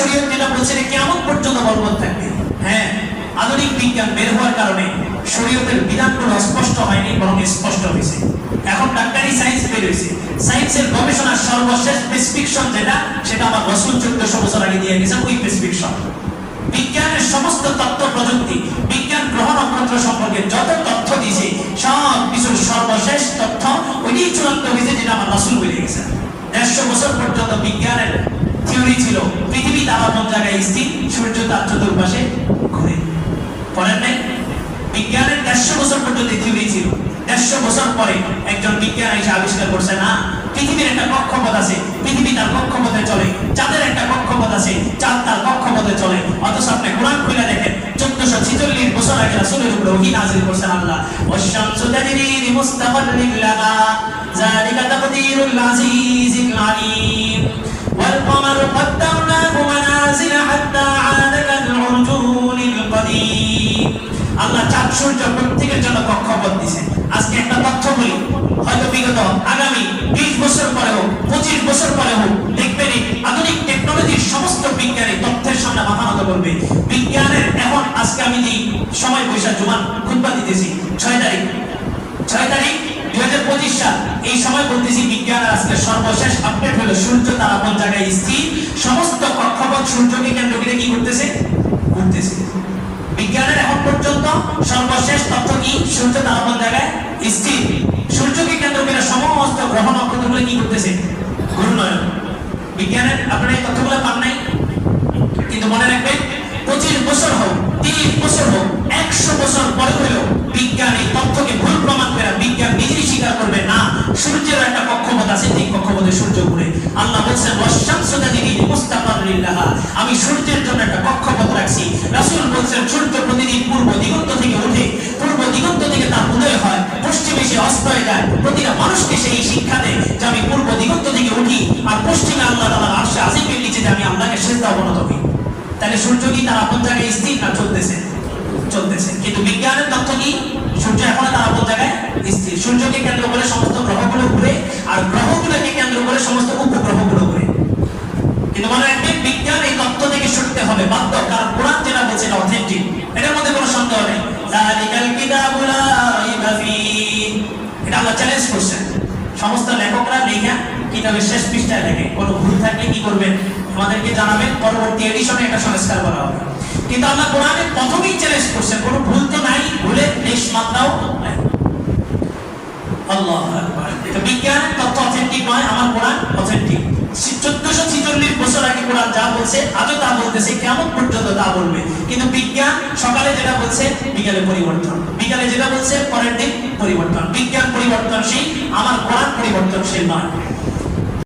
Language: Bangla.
শরীয়ত যেটা বলছে কেমন পর্যন্ত বলবৎ থাকবে? হ্যাঁ আধুনিক বিজ্ঞান বের হওয়ার কারণে শরীয়তের বিধানগুলো স্পষ্ট হয়নি, বরং স্পষ্ট হয়েছে। এখন ডাক্তারি সায়েন্স বের হয়েছে। সায়েন্সের গবেষণার সর্বশেষ প্রেসক্রিপশন যেটা, সেটা আমার রসুল চোদ্দশো আগে দিয়ে গেছে, ওই প্রেসক্রিপশন। বিজ্ঞানের সমস্ত তথ্য প্রযুক্তি, বিজ্ঞান গ্রহ নক্ষত্র সম্পর্কে যত তথ্য দিয়েছে, সব কিছুর সর্বশেষ তথ্য ওইটাই চূড়ান্ত হয়েছে, যেটা আমার রসুল বলে গেছে। দেড়শো বছর পর্যন্ত বিজ্ঞানের থিওরি ছিল পৃথিবী তার কোন জায়গায় স্থির, সূর্য তার চতুর্পাশে ঘুরে। পড়েন নাই? বিজ্ঞানের দেড়শো বছর পর্যন্ত থিওরি ছিল। দেড়শো বছর পরে একজন বিজ্ঞান এসে আবিষ্কার করছে, না, পৃথিবীর একটা কক্ষপথ আছে। পৃথিবী তার কক্ষপথে চলে। চাঁদের একটা কক্ষপথ আছে। চাঁদ তার কক্ষপথে চলে। অথচ আপনি কোরআন খুলে দেখেন, চোদ্দশো ছিচল্লিশ বছর আগে রাসুলের উপরে ওহি নাজিল করছেন আল্লাহ। অশামসু তাজরিরি মুস্তাকাল্লিন লাহা জালিকা তাকদীরুল আজিজিল আলিম, ওয়াল কমারু কদ্দামনা সূর্য প্রত্যেকের জন্য কক্ষপথ দিয়েছেন আজকে একটা তথ্য বলি। হয়তো বিগত আগামী বিশ বছর পরে হোক পঁচিশ বছর পরে হোক দেখবেন আধুনিক টেকনোলজির সমস্ত বিজ্ঞানী তথ্যের সামনে মাথা করবে। বিজ্ঞানের এখন আজকে আমি যে সময় পয়সা জুমান খুতবা দিতেছি, ছয় তারিখ। ছয় তারিখ দুই হাজার পঁচিশ সাল। এই সময় বলতেছি বিজ্ঞানের আজকে সর্বশেষ আপডেট হলো সূর্য, তারা কোন জায়গায় স্থির? সমস্ত কক্ষপথ সূর্যকে কেন্দ্র করে কি করতেছে? ঘুরতেছে। বিজ্ঞানের এখন পর্যন্ত সর্বশেষ তথ্য কি? সূর্য তারা কোন জায়গায় স্থির। সূর্যকে কেন্দ্র করে সমস্ত গ্রহ নক্ষত্রগুলো কি করতেছে? ঘূর্ণয়ন বিজ্ঞানের আপনারা এই তথ্যগুলো পান নাই? কিন্তু মনে রাখবেন, পঁচিশ বছর হোক, তিরিশ বছর হোক, একশো বছর পরে হলেও বিজ্ঞান এই তথ্যকে ভুল প্রমাণ করে বিজ্ঞান নিজেই স্বীকার করবে, না সূর্যের একটা কক্ষপথ আছে কক্ষপথে সূর্য ঘুরে। আল্লাহ বলছেন আমি সূর্যের সেই শিক্ষা দেয় যে আমি পূর্ব দিগন্ত থেকে উঠি আর পশ্চিমে আল্লাহ তাআলার আরশে আজিমের নিচে আমি আল্লাহকে সেজদা অবনত হই তাহলে সূর্য কি তার আপন জায়গায় স্থির না চলতেছে? চলতেছে। কিন্তু বিজ্ঞানের তথ্য কি? সূর্য এখন তার আপন জায়গায় স্থির। সূর্যকে কেন্দ্র করে সমস্ত গ্রহগুলো ঘুরে আর গ্রহগুলোকে কেন্দ্র করে সমস্ত উপগ্রহগুলো ঘুরে। কিন্তু মনে রাখবেন, বিজ্ঞান এই তথ্য থেকে সরতে হবে। বাধ্য, কারণ কোরআন যেটা বলছে এটা অথেন্টিক এটার মধ্যে কোনো সন্দেহ নেই। এটা আল্লাহ চ্যালেঞ্জ করছেন সমস্ত লেখকরা লেখা কিতাবের শেষ পৃষ্ঠায় লেখে। কোনো ভুল থাকলে কি করবেন? আমাদেরকে জানাবেন, পরবর্তী এডিশনে এটা সংস্কার করা হবে। কিন্তু আল্লাহ কোরআনে প্রথমেই চ্যালেঞ্জ করছেন কোনো ভুল তো নাই ভুলের লেশ মাত্রাও আল্লাহ তথ্য অথেন্টিক নয়, আমার কোরআন অথেন্টিক চোদ্দশো ছিচল্লিশ বছর আগে কোরআন যা বলছে, আজও তা বলতেছে, কেমন পর্যন্ত তা বলবে? কিন্তু বিজ্ঞান সকালে যেটা বলছে, বিকালে পরিবর্তন। বিকালে যেটা বলছে পরের দিন পরিবর্তন বিজ্ঞান পরিবর্তনশীল আমার কোরআন পরিবর্তনশীল নয়